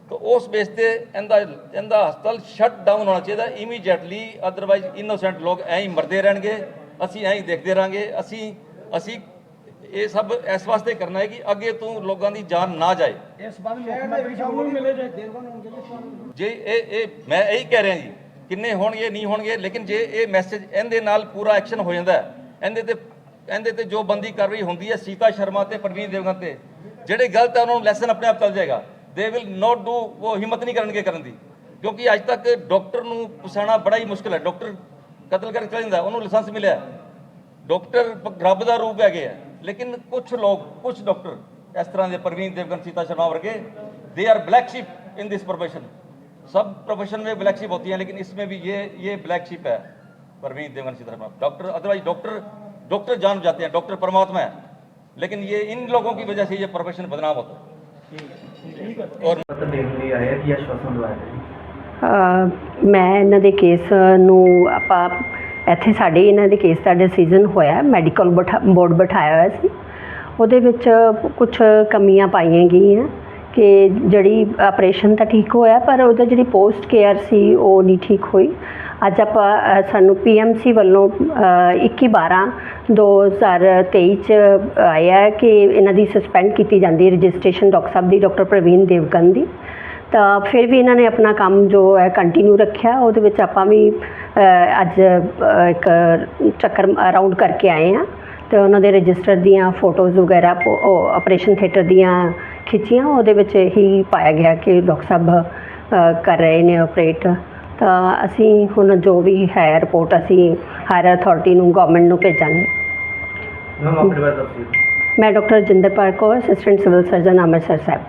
ਤਾਂ ਉਸ ਬੇਸ ਤੇ ਇਹਦਾ ਇਹਦਾ ਹਸਪਤਾਲ ਸ਼ਟ ਡਾਊਨ ਹੋਣਾ ਚਾਹੀਦਾ ਇਮੀਡੀਏਟਲੀ ਅਦਰਵਾਈਜ਼ ਇਨੋਸੈਂਟ ਲੋਕ ਐਂ ਹੀ ਮਰਦੇ ਰਹਿਣਗੇ ਅਸੀਂ ਐਂ ਹੀ ਦੇਖਦੇ ਰਹਾਂਗੇ ਅਸੀਂ ਅਸੀਂ ਇਹ ਸਭ ਇਸ ਵਾਸਤੇ ਕਰਨਾ ਹੈ ਕਿ ਅੱਗੇ ਤੋਂ ਲੋਕਾਂ ਦੀ ਜਾਨ ਨਾ ਜਾਏ। ਇਸ ਬਾਰੇ ਮੁੱਖ ਮੰਤਰੀ ਨੂੰ ਮਿਲੇ ਜੇ। ਇਹ ਇਹ ਮੈਂ ਇਹੀ ਕਹਿ ਰਿਹਾ ਜੀ ਕਿੰਨੇ ਹੋਣਗੇ ਨਹੀਂ ਹੋਣਗੇ ਲੇਕਿਨ ਜੇ ਇਹ ਮੈਸੇਜ ਇਹਦੇ ਨਾਲ ਪੂਰਾ ਐਕਸ਼ਨ ਹੋ ਜਾਂਦਾ ਇਹਦੇ ਤੇ ਇਹਦੇ ਤੇ ਜੋ ਬੰਦੀ ਕਾਰਵਾਈ ਹੁੰਦੀ ਹੈ ਸੀਤਾ ਸ਼ਰਮਾ ਤੇ ਪ੍ਰਵੀਨ ਦੇਵਗਨ ਤੇ ਜਿਹੜੇ ਗਲਤ ਹੈ ਉਹਨਾਂ ਨੂੰ ਲੈਸਨ ਆਪਣੇ ਆਪ ਚੱਲ ਜਾਏਗਾ। ਦੇ ਵਿਲ ਨਾਟ ਡੂ ਉਹ ਹਿੰਮਤ ਨਹੀਂ ਕਰਨਗੇ ਕਰਨ ਦੀ ਕਿਉਂਕਿ ਅੱਜ ਤੱਕ ਡਾਕਟਰ ਨੂੰ ਪਛਾਣਾ ਬੜਾ ਹੀ ਮੁਸ਼ਕਲ ਹੈ ਡਾਕਟਰ ਕਤਲ ਕਰਕੇ ਚਲਾ ਜਾਂਦਾ ਉਹਨੂੰ ਲਾਇਸੈਂਸ ਮਿਲਿਆ ਹੈ। ਡਾਕਟਰ ਪ- ਰੱਬ ਦਾ ਰੂਪ ਹੈਗੇ ਆ ਲੇਕਿਨ ਕੁਝ ਲੋਕ ਕੁਝ ਡਾਕਟਰ ਇਸ ਤਰ੍ਹਾਂ ਦੇ ਪ੍ਰਵੀਨ ਦੇਵਗਨ ਸੀਤਾ ਸ਼ਰਮਾ ਵਰਗੇ they are black sheep in this profession सब प्रोफेशन में ब्लैक शिप होती हैं लेकिन इसमें भी ये ये ब्लैक शिप है Parveen Devgan Sharma doctor otherwise doctor doctor जान जाते हैं डॉक्टर परमात्मा है लेकिन ये इन लोगों की वजह से ये प्रोफेशन बदनाम होता है और ਪੱਤਰ ਦੇਣ ਲਈ ਆਏ ਆ ਆਸ਼ਵਾਸਨ ਦਵਾਇਆ ਜੀ ਮੈਂ ਇਹਨਾਂ ਦੇ ਕੇਸ ਨੂੰ ਆਪਾਂ ਇੱਥੇ ਸਾਡੇ ਇਹਨਾਂ ਦੇ ਕੇਸ ਦਾ ਡਿਸੀਜਨ ਹੋਇਆ ਮੈਡੀਕਲ ਬੋਰਡ ਬਿਠਾਇਆ ਹੋਇਆ ਸੀ। ਉਹਦੇ ਵਿੱਚ ਕੁਝ ਕਮੀਆਂ ਪਾਈਆਂ ਗਈਆਂ ਕਿ ਜਿਹੜੀ ਆਪਰੇਸ਼ਨ ਤਾਂ ਠੀਕ ਹੋਇਆ, ਪਰ ਉਹਦਾ ਜਿਹੜੀ ਪੋਸਟ ਕੇਅਰ ਸੀ ਉਹ ਨਹੀਂ ਠੀਕ ਹੋਈ। ਅੱਜ ਆਪਾਂ ਅ, ਸਾਨੂੰ ਪੀਐਮਸੀ ਵੱਲੋਂ ਅ, 21 12 2023 ਚ ਆਇਆ ਕਿ ਇਹਨਾਂ ਦੀ ਸਸਪੈਂਡ ਕੀਤੀ ਜਾਂਦੀ ਹੈ ਰਜਿਸਟ੍ਰੇਸ਼ਨ ਡਾਕਟਰ ਸਾਹਿਬ ਦੀ ਡਾਕਟਰ ਪ੍ਰਵੀਨ ਦੇਵਗਨ ਦੀ। ਤਾਂ ਫਿਰ ਵੀ ਇਹਨਾਂ ਨੇ ਆਪਣਾ ਕੰਮ ਜੋ ਹੈ ਕੰਟੀਨਿਊ ਰੱਖਿਆ। ਉਹਦੇ ਵਿੱਚ ਆਪਾਂ ਵੀ ਅੱਜ ਇੱਕ ਚੱਕਰ ਰਾਉਂਡ ਕਰਕੇ ਆਏ ਆ ਤੇ ਉਹਨਾਂ ਦੇ ਰਜਿਸਟਰ ਦੀਆਂ ਫੋਟੋਜ਼ ਵਗੈਰਾ ਆਪਰੇਸ਼ਨ ਥੀਏਟਰ ਦੀਆਂ ਖਿੱਚੀਆਂ। ਉਹਦੇ ਵਿੱਚ ਹੀ ਪਾਇਆ ਗਿਆ ਕਿ ਡਾਕਟਰ ਸਾਹਿਬ ਕਰ ਰਹੇ ਨੇ ਆਪਰੇਟ ਤਾਂ ਅਸੀਂ ਹੁਣ ਜੋ ਵੀ ਹੈ ਰਿਪੋਰਟ ਅਸੀਂ ਹਾਇਰ ਅਥਾਰਟੀ ਨੂੰ ਗਵਰਨਮੈਂਟ ਨੂੰ ਭੇਜਾਂਗੇ। ਮੈਮ ਆਪਣੇ ਬਾਰੇ ਦੱਸਿਓ ਮੈਂ doctor Jinderpal Kaur assistant civil surgeon Amritsar ਸਾਹਿਬ।